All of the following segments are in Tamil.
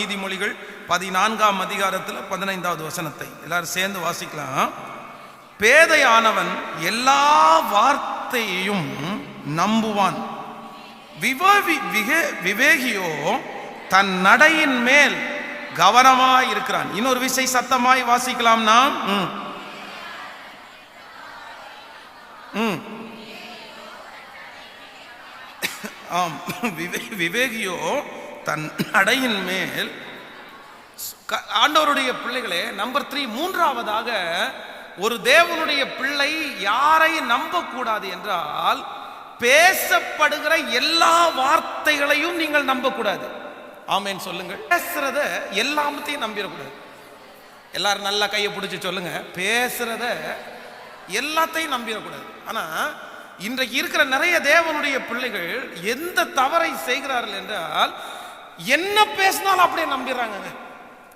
நீதிமொழிகள் பதினான்காம் அதிகாரத்தில் பதினைந்தாவது வசனத்தை. எல்லாரும் சேர்ந்து வாசிக்கலாம். பேதையானவன் எல்லா வார்த்தையையும் நம்புவான். விவேகி விவேகியோ தன் நடையின் மேல் கவனமாய் இருக்கிறான். இன்னொரு விசை சத்தமாய் வாசிக்கலாம்னா ஆம். விவேகியோ தன் அடையின் மேல் க- ஆண்டவருடைய பிள்ளைகளே நம்பர் த்ரீ மூன்றாவதாக ஒரு தேவனுடைய பிள்ளை யாரை நம்பக்கூடாது என்றால் பேசப்படுகிற எல்லா வார்த்தைகளையும் நீங்கள் நம்பக்கூடாது. ஆமேன்னு சொல்லுங்கள். பேசுறத எல்லாத்தையும் நம்பிடக்கூடாது. எல்லாரும் நல்லா கையை பிடிச்சி சொல்லுங்க. பேசுறத எல்லாத்தையும் நம்பிடக்கூடாது. ஆனா இன்றைக்கு இருக்கிற நிறைய தேவனுடைய பிள்ளைகள் எந்த தவறை செய்கிறார்கள் என்றால் என்ன பேசினாலும் அப்படியே நம்பிடுறாங்க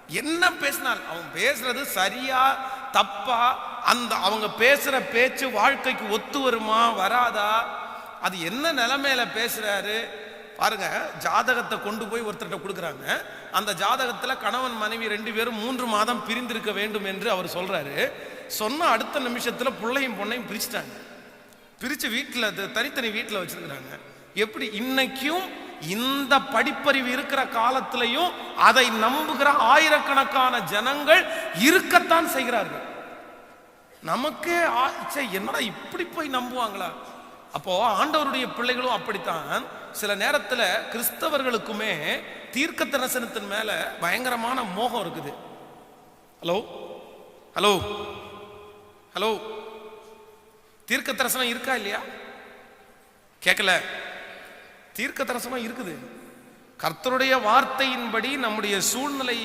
என்ன பேசினாலும் அவன் பேசுறது சரியா தப்பா அந்த அவங்க பேசுற பேச்சு வாழ்க்கைக்கு ஒத்து வருமா வராதா? அது என்ன நிலைமையில பேசுறாரு? பாருங்க ஜாதகத்தை கொண்டு போய் ஒருத்தர்கிட்ட கொடுக்குறாங்க. அந்த ஜாதகத்துல கணவன் மனைவி ரெண்டு பேரும் மூன்று மாதம் பிரிந்திருக்க வேண்டும் என்று அவர் சொல்றாரு. சொன்ன அடுத்த நிமிஷத்துல பிள்ளையும் பொண்ணையும் பிரிச்சுட்டாங்க. பிரிச்சு வீட்டில் தனித்தனி வீட்டில் வச்சிருக்கிறாங்க. எப்படி? இன்னைக்கும் இந்த படிப்பறிவு இருக்கிற காலத்திலையும் அதை நம்புகிற ஆயிரக்கணக்கான ஜனங்கள் இருக்கத்தான் செய்கிறார்கள். நமக்கே என்னடா இப்படி போய் நம்புவாங்களா? அப்போ ஆண்டவருடைய பிள்ளைகளும் அப்படித்தான். சில நேரத்தில் கிறிஸ்தவர்களுக்குமே தீர்க்க தரிசனத்தின் மேல பயங்கரமான மோகம் இருக்குது. ஹலோ? ஹலோ? ஹலோ? தீர்க்க தரிசனம் இருக்கா இல்லையா? கேட்கல தீர்க்க தரிசனம் இருக்குது. கர்த்தருடைய வார்த்தையின்படி நம்முடைய சூழ்நிலை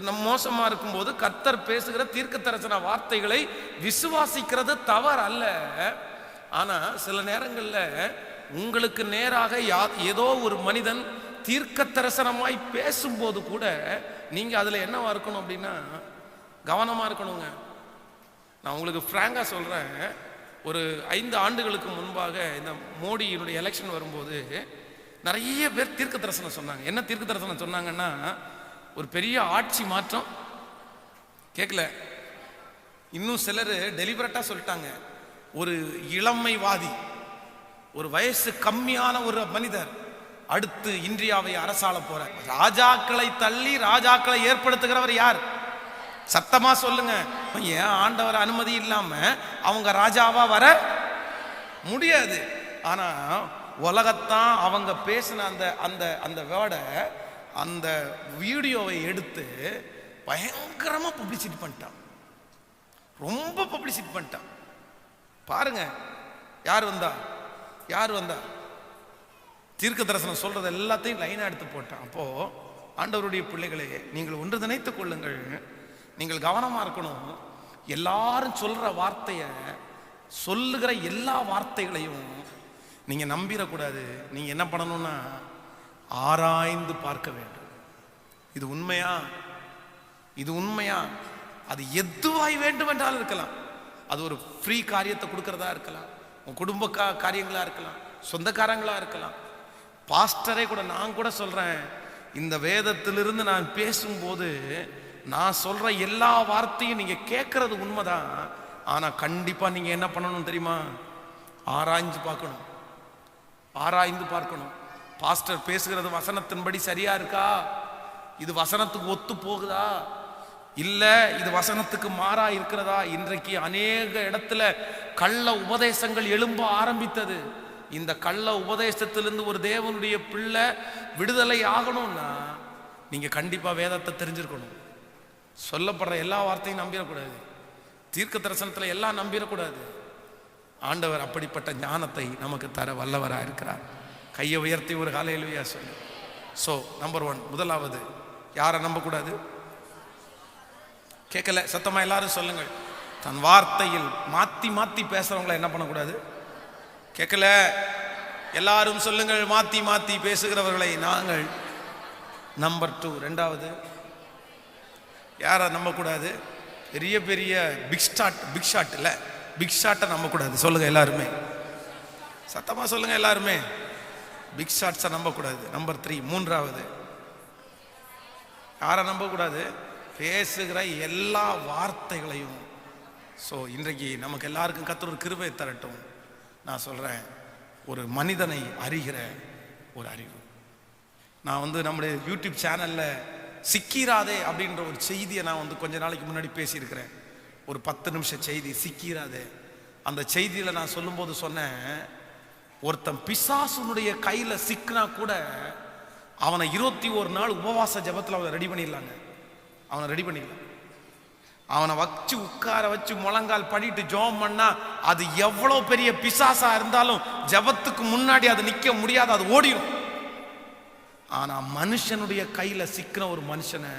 நம் மோசமாக இருக்கும்போது கர்த்தர் பேசுகிற தீர்க்க தரிசன வார்த்தைகளை விசுவாசிக்கிறது தவறு அல்ல ஆனால் சில நேரங்களில் உங்களுக்கு நேராக யா- ஏதோ ஒரு மனிதன் தீர்க்க தரிசனமாய் பேசும்போது கூட நீங்கள் அதில் என்னவா இருக்கணும் அப்படின்னா கவனமாக இருக்கணுங்க. நான் உங்களுக்கு ஃப்ராங்காக சொல்கிறேன் ஒரு ஐந்து ஆண்டுகளுக்கு முன்பாக இந்த மோடியினுடைய எலெக்ஷன் வரும்போது நிறைய பேர் தீர்க்க தரிசனம் சொன்னாங்க. என்ன தீர்க்க தரிசனம் சொன்னாங்கன்னா ஒரு பெரிய ஆட்சி மாற்றம். கேட்கல இன்னும் சிலர் டெலிபரட்டாக சொல்லிட்டாங்க. ஒரு இளமைவாதி ஒரு வயசு கம்மியான ஒரு மனிதர் அடுத்து இந்தியாவை அரசாள போற. ராஜாக்களை தள்ளி ராஜாக்களை ஏற்படுத்துகிறவர் யார்? சத்தமா சொல்லுங்க. ஏன் ஆண்டவர் அனுமதி இல்லாம அவங்க ராஜாவா வர முடியாது. ஆனா உலகத்தான் அவங்க பேசின அந்த அந்த அந்த வேர்டை அந்த வீடியோவை எடுத்து பயங்கரமாக பப்ளிசிட்டி பண்ணிட்டான். ரொம்ப பப்ளிசிட்டி பண்ணிட்டான். பாருங்க யார் வந்தா? யார் வந்தா? தீர்க்க தரிசனம் சொல்றது எல்லாத்தையும் லைனாக எடுத்து போட்டான். அப்போ ஆண்டவருடைய பிள்ளைகளே நீங்கள் ஒன்று நினைத்துக் கொள்ளுங்கள். நீங்கள் கவனமாக இருக்கணும். எல்லாரும் சொல்கிற வார்த்தையை சொல்லுகிற எல்லா வார்த்தைகளையும் நீங்க நம்பிடக்கூடாது நீங்க என்ன பண்ணணும்னா ஆராய்ந்து பார்க்க வேண்டும். இது உண்மையா? இது உண்மையா? அது எதுவாய் வேண்டும் என்றாலும் இருக்கலாம். அது ஒரு ஃப்ரீ காரியத்தை கொடுக்கறதா இருக்கலாம். உன் குடும்ப கா காரியங்களா இருக்கலாம். சொந்தக்காரங்களா இருக்கலாம். பாஸ்டரே கூட நான் கூட சொல்றேன் இந்த வேதத்திலிருந்து நான் பேசும்போது நான் சொல்ற எல்லா வார்த்தையும் நீங்க கேட்கறது உண்மைதான். ஆனா கண்டிப்பா நீங்க என்ன பண்ணணும் தெரியுமா? ஆராய்ஞ்சு பார்க்கணும். ஆராய்ந்து பார்க்கணும். பாஸ்டர் பேசுகிறது வசனத்தின்படி சரியா இருக்கா? இது வசனத்துக்கு ஒத்து போகுதா? இல்லை இது வசனத்துக்கு மாறா இருக்கிறதா? இன்றைக்கு அநேக இடத்துல கள்ள உபதேசங்கள் எழும்ப ஆரம்பித்தது. இந்த கள்ள உபதேசத்திலிருந்து ஒரு தேவனுடைய பிள்ளை விடுதலை ஆகணும்னா நீங்கள் கண்டிப்பாக வேதத்தை தெரிஞ்சிருக்கணும். சொல்லப்படுற எல்லா வார்த்தையும் நம்பிடக்கூடாது. தீர்க்க தரிசனத்தில் எல்லாம் நம்பிடக்கூடாது. ஆண்டவர் அப்படிப்பட்ட ஞானத்தை நமக்கு தர வல்லவராக இருக்கிறார். கையை உயர்த்தி ஒரு காலையிலுயா சொல்லு. ஸோ நம்பர் ஒன் முதலாவது யாரை நம்பக்கூடாது? கேட்கல சத்தமாக எல்லாரும் சொல்லுங்கள். தன் வார்த்தையில் மாற்றி மாற்றி பேசுகிறவங்கள என்ன பண்ணக்கூடாது? கேட்கல? எல்லாரும் சொல்லுங்கள் மாற்றி மாற்றி பேசுகிறவர்களை நாங்கள். நம்பர் டூ ரெண்டாவது யாரை நம்பக்கூடாது? பெரிய பெரிய பிக் ஸ்டாட் பிக் ஷாட் இல்லை. பிக் ஷாட்டை நம்பக்கூடாது. சொல்லுங்க எல்லாருமே. சத்தமாக சொல்லுங்க எல்லாருமே. பிக் ஷாட்ஸை நம்பக்கூடாது. நம்பர் த்ரீ மூன்றாவது. யாரை நம்பக்கூடாது? பேசுகிற எல்லா வார்த்தைகளையும். ஸோ இன்றைக்கு நமக்கு எல்லாருக்கும் கத்துற ஒரு கிருபை தரட்டும். நான் சொல்கிறேன் ஒரு மனிதனை அறிகிற ஒரு அறிவு. நான் வந்து நம்முடைய யூடியூப் சேனலில் சிக்கிராதே அப்படின்ற ஒரு செய்தியை நான் வந்து கொஞ்ச நாளைக்கு முன்னாடி பேசியிருக்கிறேன். ஒரு பத்து நிமிஷம் செய்தி சிக்கிறாது. அந்த செய்தியில் நான் சொல்லும்போது சொன்னேன் ஒருத்தன் பிசாசுனுடைய கையில் சிக்கினா கூட அவனை இருபத்தி ஒரு நாள் உபவாச ஜபத்தில் அவனை ரெடி பண்ணிடலாங்க. அவனை ரெடி பண்ணிடலாம். அவனை வச்சு உட்கார வச்சு முழங்கால் பண்ணிட்டு ஜோம் பண்ணா அது எவ்வளோ பெரிய பிசாசா இருந்தாலும் ஜபத்துக்கு முன்னாடி அது நிற்க முடியாது அது ஓடிடும் ஆனால் மனுஷனுடைய கையில் சிக்கின ஒரு மனுஷனை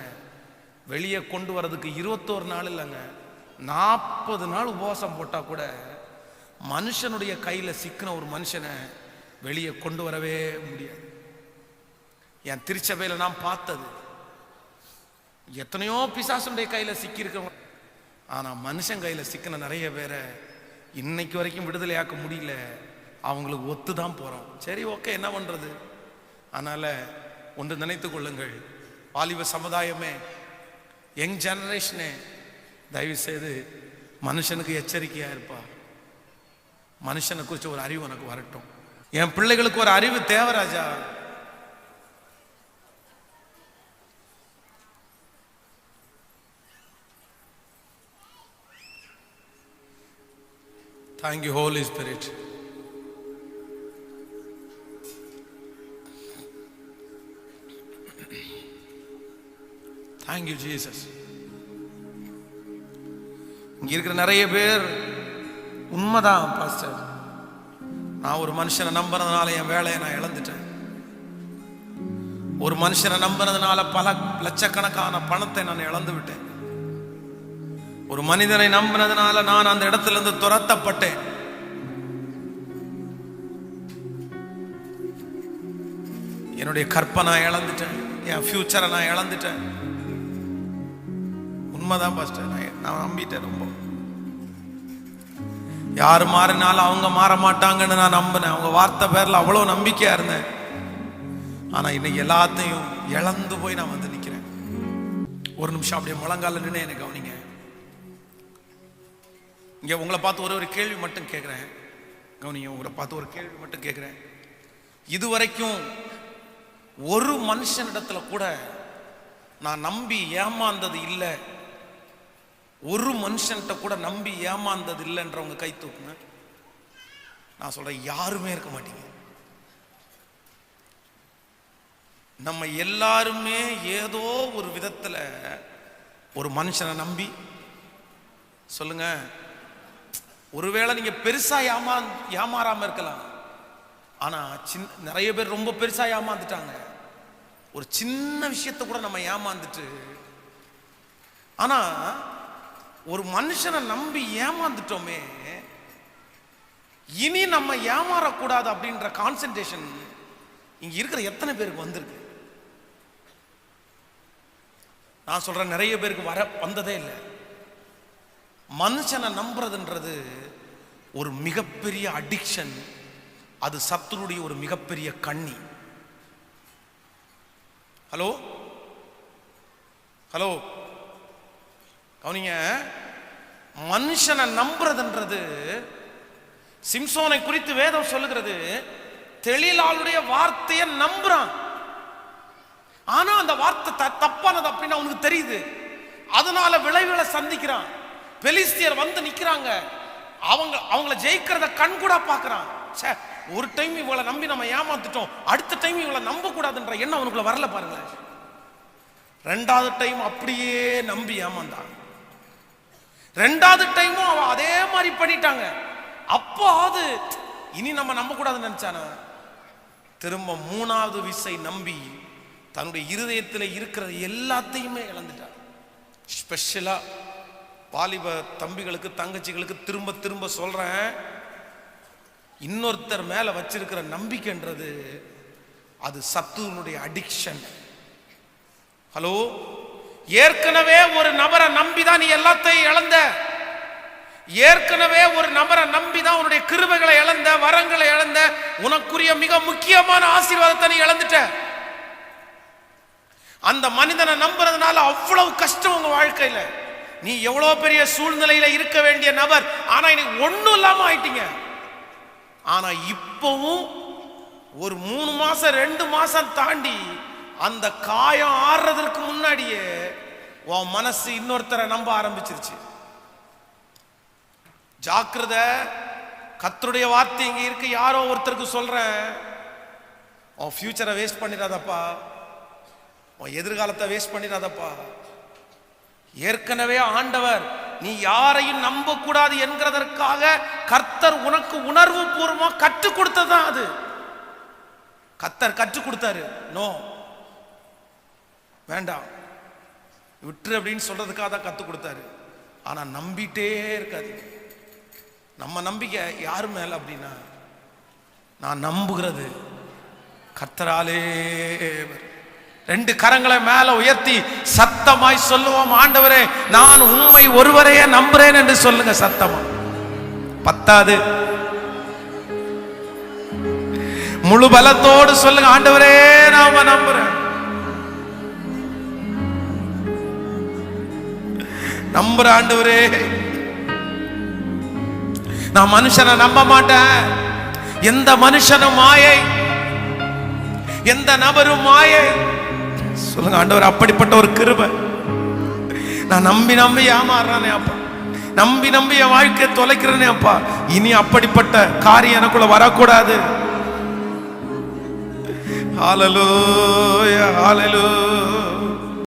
வெளியே கொண்டு வரதுக்கு இருபத்தோரு நாள் இல்லைங்க. நாற்பது நாள் உபவாசம் போட்டால் கூட மனுஷனுடைய கையில் சிக்கின ஒரு மனுஷனை வெளியே கொண்டு வரவே முடியாது. என் திருச்சபையில் நான் பார்த்தது. எத்தனையோ பிசாசனுடைய கையில் சிக்கியிருக்கிறவங்க ஆனால் மனுஷன் கையில் சிக்கின நிறைய பேரை இன்னைக்கு வரைக்கும் விடுதலையாக்க முடியல. அவங்களுக்கு ஒத்து தான் போகிறோம் சரி ஓகே என்ன பண்ணுறது அதனால் ஒன்று நினைத்து கொள்ளுங்கள். வாலிப சமுதாயமே யங் ஜெனரேஷனே தயவுசெய்து மனுஷனுக்கு எச்சரிக்கையாக இருப்பா. மனுஷனை குறித்து ஒரு அறிவு உனக்கு வரட்டும். என் பிள்ளைகளுக்கு ஒரு அறிவு Devaraja thank you holy spirit thank you Jesus இங்க இருக்கிற நிறைய பேர் உண்மைதான் பாஸ்டர் நான் ஒரு மனுஷனை நம்புறதுனால என் வேலையை நான் இழந்துட்டேன். ஒரு மனுஷனை நம்புறதுனால பல லட்சக்கணக்கான பணத்தை நான் இழந்து விட்டேன். ஒரு மனிதனை நம்பினதுனால நான் அந்த இடத்துல இருந்து துரத்தப்பட்டேன். என்னுடைய கற்பனை நான் இழந்துட்டேன். என் ஃபியூச்சரை நான் இழந்துட்டேன். உண்மைதான் பாஸ்டர் நான் நான் நம்பிட்டேன் ரொம்ப. யார் மாறினாலும் அவங்க மாற மாட்டாங்கன்னு நான் நம்பினேன். அவங்க வார்த்தை பேரில் அவ்வளோ நம்பிக்கையாக இருந்தேன். ஆனால் இன்னைக்கு எல்லாத்தையும் இழந்து போய் நான் வந்து நிற்கிறேன் ஒரு நிமிஷம் அப்படியே முழங்கால நின்று எனக்கு கவனிங்க. இங்கே உங்களை பார்த்து ஒரு ஒரு கேள்வி மட்டும் கேட்குறேன் கவனிங்க உங்களை பார்த்து ஒரு கேள்வி மட்டும் கேட்குறேன் இதுவரைக்கும் ஒரு மனுஷனிடத்துல கூட நான் நம்பி ஏமாந்தது இல்லை. ஒரு மனுஷன்கிட்ட கூட நம்பி ஏமாந்தது இல்லைன்றவங்க கை தூக்குங்க. நான் சொல்றேன் யாருமே இருக்க மாட்டீங்க. நம்ம எல்லாருமே ஏதோ ஒரு விதத்துல ஒரு மனுஷனை நம்பி சொல்லுங்க ஒருவேளை நீங்க பெருசா ஏமா ஏமாறாம இருக்கலாம். ஆனா சின்ன நிறைய பேர் ரொம்ப பெருசா ஏமாந்துட்டாங்க. ஒரு சின்ன விஷயத்தை கூட நம்ம ஏமாந்துட்டு ஆனா ஒரு மனுஷனை நம்பி ஏமாந்துட்டோமே இனி நம்ம ஏமாறக்கூடாது அப்படின்ற கான்சென்ட்ரேஷன் இங்க இருக்கிற எத்தனை பேருக்கு வந்திருக்கு? நான் சொல்றேன் நிறைய பேருக்கு வர வந்ததே இல்லை. மனுஷனை நம்புறதுன்றது ஒரு மிகப்பெரிய அடிக்ஷன் அது சத்துருடைய ஒரு மிகப்பெரிய கண்ணி. ஹலோ ஹலோ கவனிங்க மனுஷனை நம்புறதுன்றது சிம்சோனை குறித்து வேதம் சொல்லுகிறது. தெளிலாளுடைய வார்த்தையை நம்புறான். ஆனா அந்த வார்த்தை தப்பானது அப்படின்னு அவனுக்கு தெரியுது. அதனால விளைவுகளை சந்திக்கிறான். பெலிஸ்தியர் வந்து நிக்கிறாங்க. அவங்க அவங்கள ஜெயிக்கிறத கண் கூட பாக்குறான் ச்சே ஒரு டைம் இவளை நம்பி நம்ம ஏமாத்துட்டோம் அடுத்த டைம் இவளை நம்ப கூடாதுன்ற எண்ணம் அவனுக்குள்ள வரல பாருங்களேன். ரெண்டாவது டைம் அப்படியே நம்பி ஏமாந்தான். ரெண்டாவது டைமும் அவன் அதே மாதிரி பண்ணிட்டாங்க. அப்போ அது இனி நம்ம நம்ப கூடாதுன்னு திரும்ப மூணாவது விசை நம்பி தன்னுடைய இருதயத்தில் இருக்கிறது எல்லாத்தையுமே இழந்துட்டான் ஸ்பெஷலா வாலிப தம்பிகளுக்கு தங்கச்சிகளுக்கு திரும்ப திரும்ப சொல்றேன். இன்னொருத்தர் மேல வச்சிருக்கிற நம்பிக்கைன்றது அது சத்துவனுடைய அடிக்ஷன் ஹலோ ஏற்கனவே ஒரு நபரை நம்பி தான் நீ எல்லாத்தையும் இழந்த. ஏற்கனவே ஒரு நபரை நம்பி தான் உன்னுடைய கிருபைகளை இழந்த வரங்களை இழந்த உனக்குரிய மிக முக்கியமான ஆசீர்வாதத்தை நீ இழந்துட்ட. அந்த மனிதனை நம்புறதுனால அவ்வளவு கஷ்டம் உங்க வாழ்க்கையில. நீ எவ்வளவு பெரிய சூழ்நிலையில இருக்க வேண்டிய நபர் ஆனா இன்னைக்கு ஒண்ணும் இல்லாம ஆயிட்டீங்க. ஆனா இப்பவும் ஒரு மூணு மாசம் ரெண்டு மாசம் தாண்டி அந்த காயம் ஆறுறதற்கு முன்னாடியே உன் மனசு இன்னொருத்தரை நம்ப ஆரம்பிச்சிருச்சு. ஜாக்கிரத கத்தருடைய வார்த்தை இங்க இருக்கு யாரோ ஒருத்தருக்கு சொல்றேன். உன் ஃபியூச்சரை வேஸ்ட் பண்ணிடாதப்பா. உன் எதிர்காலத்தை வேஸ்ட் பண்ணிடாதப்பா. ஏற்கனவே ஆண்டவர் நீ யாரையும் நம்ப கூடாது என்கிறதற்காக கர்த்தர் உனக்கு உணர்வு பூர்வமா கற்றுக் கொடுத்ததுதான் அது. கர்த்தர் கற்றுக் கொடுத்தாரு. நோ. வேண்டாம். விட்டுரு அப்படின்னு சொல்றதுக்காக தான் கற்றுக் கொடுத்தாரு. ஆனால் நம்பிட்டே இருக்காது. நம்ம நம்பிக்கை யார் மேலே அப்படின்னா நான் நம்புகிறது கத்தராலே ரெண்டு கரங்களை மேல உயர்த்தி சத்தமாய் சொல்லுவோம் ஆண்டவரே நான் உண்மை ஒருவரையே நம்புறேன் என்று சொல்லுங்க சத்தமா. பத்தாது. முழு பலத்தோடு சொல்லுங்க ஆண்டவரே நாம நம்புறேன். நம்புற ஆண்டவரே நான் மனுஷனை நம்ப மாட்டேன். எந்த மனுஷனும் மாயை. எந்த நபரும் மாயை. சொல்லுங்க ஆண்டவர் அப்படிப்பட்ட ஒரு கிருபை. நான் நம்பி நம்பி ஏமாறுறானே அப்பா. நம்பி நம்பி என் வாழ்க்கையை தொலைக்கிறேனே அப்பா. இனி அப்படிப்பட்ட காரியம் எனக்குள்ள வரக்கூடாது. ஹalleluya ஹalleluya